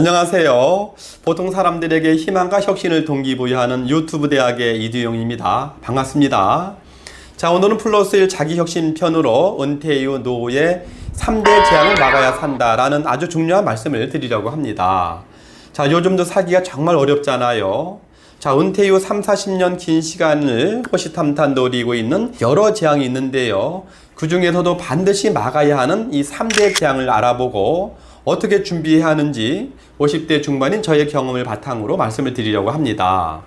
안녕하세요. 보통 사람들에게 희망과 혁신을 동기부여하는 유튜브 대학의 이두용입니다. 반갑습니다. 자, 오늘은 플러스 1 자기혁신 편으로 은퇴 이후 노후의 3대 재앙을 막아야 산다라는 아주 중요한 말씀을 드리려고 합니다. 자, 요즘도 사기가 정말 어렵잖아요. 자, 은퇴 이후 3, 40년 긴 시간을 호시탐탐 노리고 있는 여러 재앙이 있는데요. 그 중에서도 반드시 막아야 하는 이 3대 재앙을 알아보고 어떻게 준비해야 하는지 50대 중반인 저의 경험을 바탕으로 말씀을 드리려고 합니다.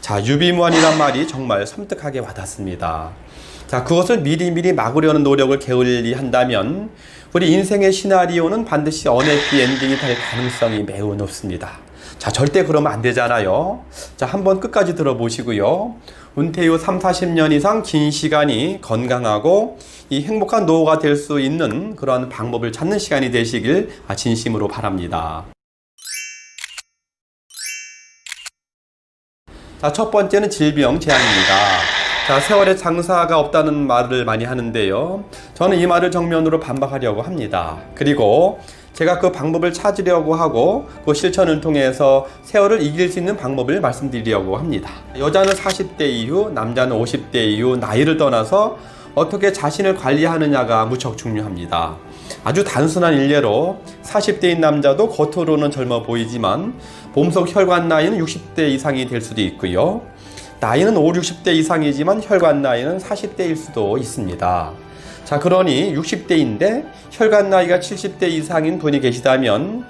자, 유비무환이란 말이 정말 섬뜩하게 와닿습니다. 자, 그것을 미리미리 막으려는 노력을 게을리 한다면 우리 인생의 시나리오는 반드시 언해피 엔딩이 될 가능성이 매우 높습니다. 자, 절대 그러면 안 되잖아요. 자, 한번 끝까지 들어보시고요. 은퇴 후 3, 40년 이상 긴 시간이 건강하고 이 행복한 노후가 될 수 있는 그런 방법을 찾는 시간이 되시길 진심으로 바랍니다. 자, 첫 번째는 질병 제한입니다. 자, 세월에 장사가 없다는 말을 많이 하는데요. 저는 이 말을 정면으로 반박하려고 합니다. 그리고 제가 그 방법을 찾으려고 하고 그 실천을 통해서 세월을 이길 수 있는 방법을 말씀드리려고 합니다. 여자는 40대 이후, 남자는 50대 이후 나이를 떠나서 어떻게 자신을 관리하느냐가 무척 중요합니다. 아주 단순한 일례로 40대인 남자도 겉으로는 젊어 보이지만 몸속 혈관 나이는 60대 이상이 될 수도 있고요. 나이는 5, 60대 이상이지만 혈관 나이는 40대일 수도 있습니다. 자, 그러니 60대인데 혈관 나이가 70대 이상인 분이 계시다면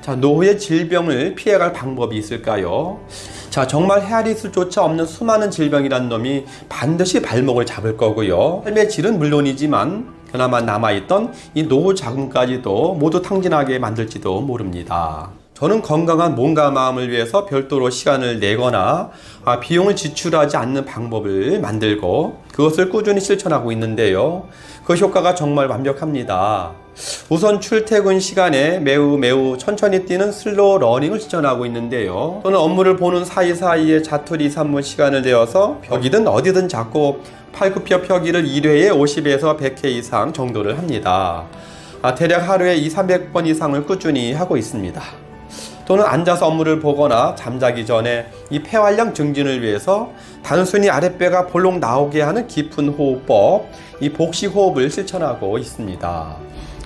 자, 노후의 질병을 피해갈 방법이 있을까요? 자, 정말 헤아릴 수조차 없는 수많은 질병이란 놈이 반드시 발목을 잡을 거고요. 삶의 질은 물론이지만 그나마 남아있던 이 노후 자금까지도 모두 탕진하게 만들지도 모릅니다. 저는 건강한 몸과 마음을 위해서 별도로 시간을 내거나 아, 비용을 지출하지 않는 방법을 만들고 그것을 꾸준히 실천하고 있는데요. 그 효과가 정말 완벽합니다. 우선 출퇴근 시간에 매우 매우 천천히 뛰는 슬로우 러닝을 실천하고 있는데요. 또는 업무를 보는 사이사이에 자투리 3분 시간을 내어서 벽이든 어디든 잡고 팔굽혀 펴기를 1회에 50에서 100회 이상 정도를 합니다. 아, 대략 하루에 2, 300번 이상을 꾸준히 하고 있습니다. 또는 앉아서 업무를 보거나 잠자기 전에 이 폐활량 증진을 위해서 단순히 아랫배가 볼록 나오게 하는 깊은 호흡법, 이 복식 호흡을 실천하고 있습니다.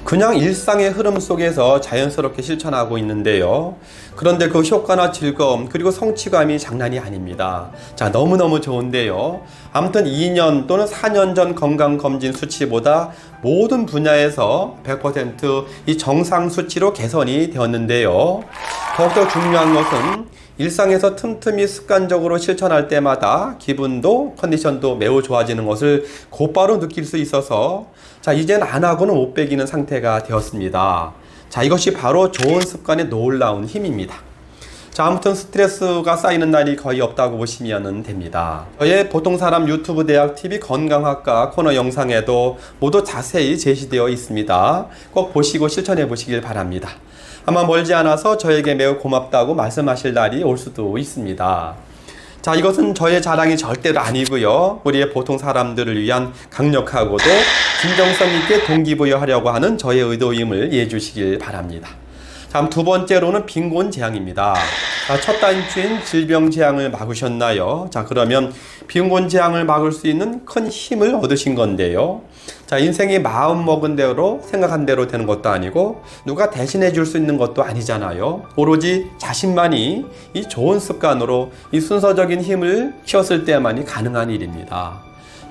그냥 일상의 흐름 속에서 자연스럽게 실천하고 있는데요. 그런데 그 효과나 즐거움, 그리고 성취감이 장난이 아닙니다. 자, 너무너무 좋은데요. 아무튼 2년 또는 4년 전 건강검진 수치보다 모든 분야에서 100%이 정상 수치로 개선이 되었는데요. 더욱더 중요한 것은 일상에서 틈틈이 습관적으로 실천할 때마다 기분도 컨디션도 매우 좋아지는 것을 곧바로 느낄 수 있어서 자, 이젠 안 하고는 못 빼기는 상태가 되었습니다. 자, 이것이 바로 좋은 습관의 놀라운 힘입니다. 자, 아무튼 스트레스가 쌓이는 날이 거의 없다고 보시면 됩니다. 저의 보통 사람 유튜브 대학 TV 건강학과 코너 영상에도 모두 자세히 제시되어 있습니다. 꼭 보시고 실천해 보시길 바랍니다. 아마 멀지 않아서 저에게 매우 고맙다고 말씀하실 날이 올 수도 있습니다. 자, 이것은 저의 자랑이 절대로 아니고요. 우리의 보통 사람들을 위한 강력하고도 진정성 있게 동기부여하려고 하는 저의 의도임을 이해해 주시길 바랍니다. 다음 두 번째로는 빈곤 재앙입니다. 자, 첫 단추인 질병 재앙을 막으셨나요? 자, 그러면 빈곤 재앙을 막을 수 있는 큰 힘을 얻으신 건데요. 자, 인생이 마음 먹은 대로 생각한 대로 되는 것도 아니고 누가 대신해 줄 수 있는 것도 아니잖아요. 오로지 자신만이 이 좋은 습관으로 이 순서적인 힘을 키웠을 때만이 가능한 일입니다.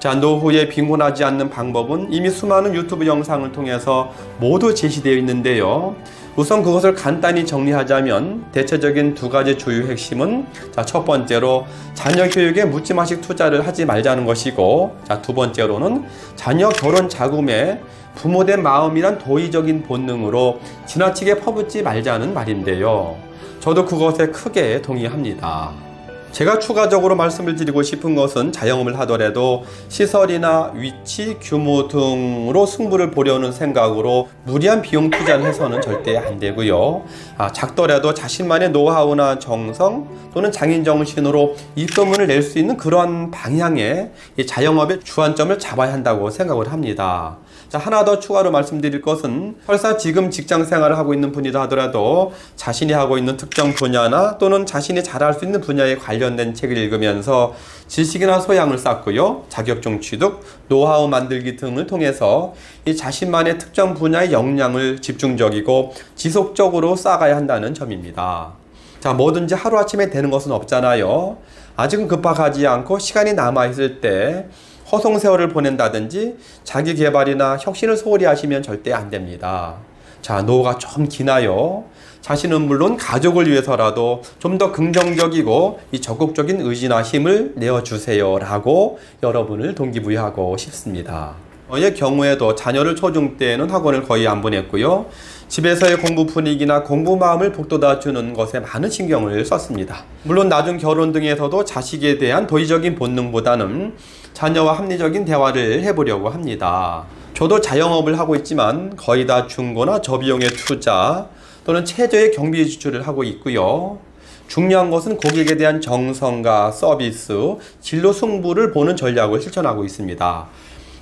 자, 노후에 빈곤하지 않는 방법은 이미 수많은 유튜브 영상을 통해서 모두 제시되어 있는데요. 우선 그것을 간단히 정리하자면 대체적인 두 가지 주요 핵심은 자, 첫 번째로 자녀 교육에 묻지마식 투자를 하지 말자는 것이고 자, 두 번째로는 자녀 결혼 자금에 부모된 마음이란 도의적인 본능으로 지나치게 퍼붓지 말자는 말인데요. 저도 그것에 크게 동의합니다. 제가 추가적으로 말씀을 드리고 싶은 것은 자영업을 하더라도 시설이나 위치, 규모 등으로 승부를 보려는 생각으로 무리한 비용 투자를 해서는 절대 안 되고요. 아, 작더라도 자신만의 노하우나 정성 또는 장인 정신으로 입소문을 낼 수 있는 그런 방향의 이 자영업의 주안점을 잡아야 한다고 생각을 합니다. 자, 하나 더 추가로 말씀드릴 것은 설사 지금 직장 생활을 하고 있는 분이라 하더라도 자신이 하고 있는 특정 분야나 또는 자신이 잘할 수 있는 분야에 관련된 책을 읽으면서 지식이나 소양을 쌓고요. 자격증 취득, 노하우 만들기 등을 통해서 이 자신만의 특정 분야의 역량을 집중적이고 지속적으로 쌓아가야 한다는 점입니다. 자, 뭐든지 하루아침에 되는 것은 없잖아요. 아직은 급박하지 않고 시간이 남아있을 때 허송 세월을 보낸다든지 자기 개발이나 혁신을 소홀히 하시면 절대 안 됩니다. 자, 노후가 좀 기나요. 자신은 물론 가족을 위해서라도 좀 더 긍정적이고 이 적극적인 의지나 힘을 내어주세요라고 여러분을 동기부여하고 싶습니다. 저의 경우에도 자녀를 초중 때에는 학원을 거의 안 보냈고요. 집에서의 공부 분위기나 공부 마음을 북돋아 주는 것에 많은 신경을 썼습니다. 물론 나중 결혼 등에서도 자식에 대한 도의적인 본능보다는 자녀와 합리적인 대화를 해보려고 합니다. 저도 자영업을 하고 있지만 거의 다 중고나 저비용의 투자 또는 최저의 경비 지출을 하고 있고요. 중요한 것은 고객에 대한 정성과 서비스, 진로 승부를 보는 전략을 실천하고 있습니다.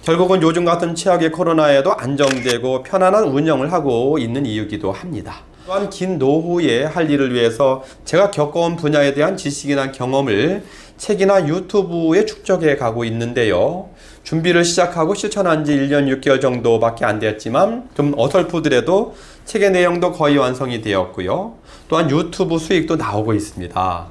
결국은 요즘 같은 최악의 코로나에도 안정되고 편안한 운영을 하고 있는 이유기도 합니다. 또한 긴 노후에 할 일을 위해서 제가 겪어온 분야에 대한 지식이나 경험을 책이나 유튜브에 축적해 가고 있는데요. 준비를 시작하고 실천한 지 1년 6개월 정도밖에 안 되었지만 좀 어설프더라도 책의 내용도 거의 완성이 되었고요. 또한 유튜브 수익도 나오고 있습니다.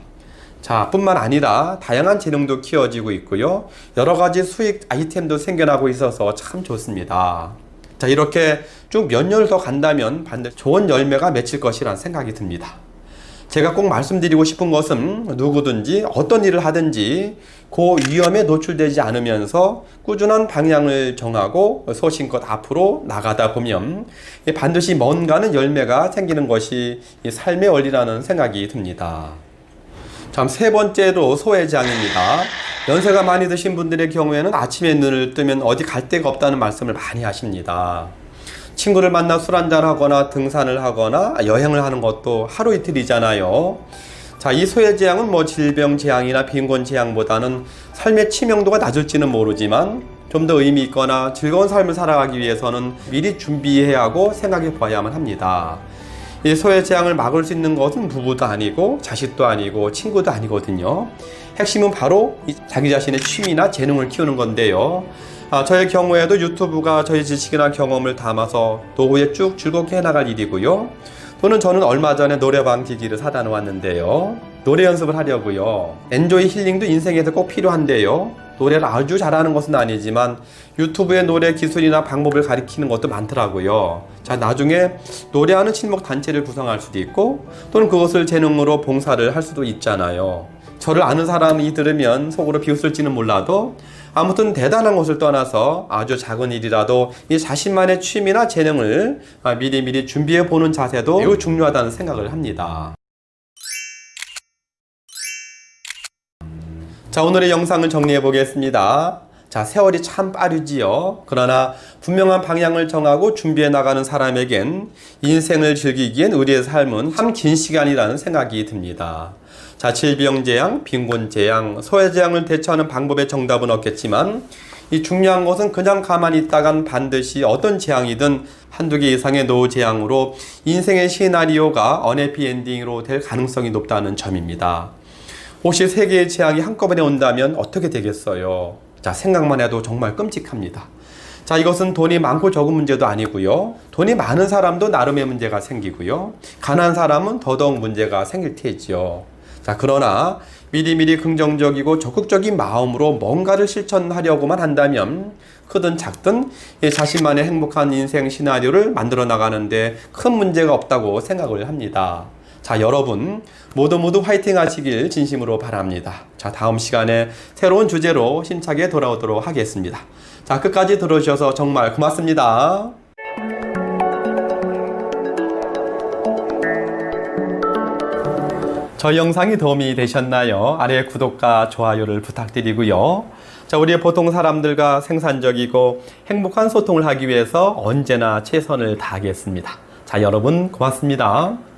자, 뿐만 아니라 다양한 재능도 키워지고 있고요. 여러 가지 수익 아이템도 생겨나고 있어서 참 좋습니다. 자, 이렇게 쭉 몇 년을 더 간다면 반드시 좋은 열매가 맺힐 것이란 생각이 듭니다. 제가 꼭 말씀드리고 싶은 것은 누구든지 어떤 일을 하든지 그 위험에 노출되지 않으면서 꾸준한 방향을 정하고 소신껏 앞으로 나가다 보면 반드시 뭔가는 열매가 생기는 것이 이 삶의 원리라는 생각이 듭니다. 참 세 번째로 소외장입니다. 연세가 많이 드신 분들의 경우에는 아침에 눈을 뜨면 어디 갈 데가 없다는 말씀을 많이 하십니다. 친구를 만나 술 한잔 하거나 등산을 하거나 여행을 하는 것도 하루 이틀이잖아요. 자, 이 소외재앙은 뭐 질병 재앙이나 빈곤 재앙보다는 삶의 치명도가 낮을지는 모르지만 좀 더 의미 있거나 즐거운 삶을 살아가기 위해서는 미리 준비해야 하고 생각해 봐야만 합니다. 이 소외 재앙을 막을 수 있는 것은 부부도 아니고 자식도 아니고 친구도 아니거든요. 핵심은 바로 자기 자신의 취미나 재능을 키우는 건데요. 아, 저의 경우에도 유튜브가 저희 지식이나 경험을 담아서 노후에 쭉 즐겁게 해나갈 일이고요. 또는 저는 얼마 전에 노래방 기기를 사다 놓았는데요. 노래 연습을 하려고요. 엔조이 힐링도 인생에서 꼭 필요한데요. 노래를 아주 잘하는 것은 아니지만 유튜브의 노래 기술이나 방법을 가리키는 것도 많더라고요. 자, 나중에 노래하는 친목 단체를 구성할 수도 있고 또는 그것을 재능으로 봉사를 할 수도 있잖아요. 저를 아는 사람이 들으면 속으로 비웃을지는 몰라도 아무튼 대단한 것을 떠나서 아주 작은 일이라도 이 자신만의 취미나 재능을 미리미리 준비해 보는 자세도 매우 중요하다는 생각을 합니다. 자, 오늘의 영상을 정리해 보겠습니다. 자, 세월이 참 빠르지요. 그러나 분명한 방향을 정하고 준비해 나가는 사람에겐 인생을 즐기기엔 우리의 삶은 참 긴 시간이라는 생각이 듭니다. 자, 질병 재앙, 빈곤 재앙, 소외 재앙을 대처하는 방법의 정답은 없겠지만 이 중요한 것은 그냥 가만히 있다간 반드시 어떤 재앙이든 한두 개 이상의 노후 재앙으로 인생의 시나리오가 언해피 엔딩으로 될 가능성이 높다는 점입니다. 혹시 세 개의 재앙이 한꺼번에 온다면 어떻게 되겠어요? 자, 생각만 해도 정말 끔찍합니다. 자, 이것은 돈이 많고 적은 문제도 아니고요. 돈이 많은 사람도 나름의 문제가 생기고요. 가난한 사람은 더더욱 문제가 생길 테지요. 자, 그러나 미리미리 긍정적이고 적극적인 마음으로 뭔가를 실천하려고만 한다면 크든 작든 자신만의 행복한 인생 시나리오를 만들어 나가는데 큰 문제가 없다고 생각을 합니다. 자, 여러분 모두 모두 화이팅 하시길 진심으로 바랍니다. 자, 다음 시간에 새로운 주제로 힘차게 돌아오도록 하겠습니다. 자, 끝까지 들어주셔서 정말 고맙습니다. 저희 영상이 도움이 되셨나요? 아래 구독과 좋아요를 부탁드리고요. 자, 우리의 보통 사람들과 생산적이고 행복한 소통을 하기 위해서 언제나 최선을 다하겠습니다. 자, 여러분 고맙습니다.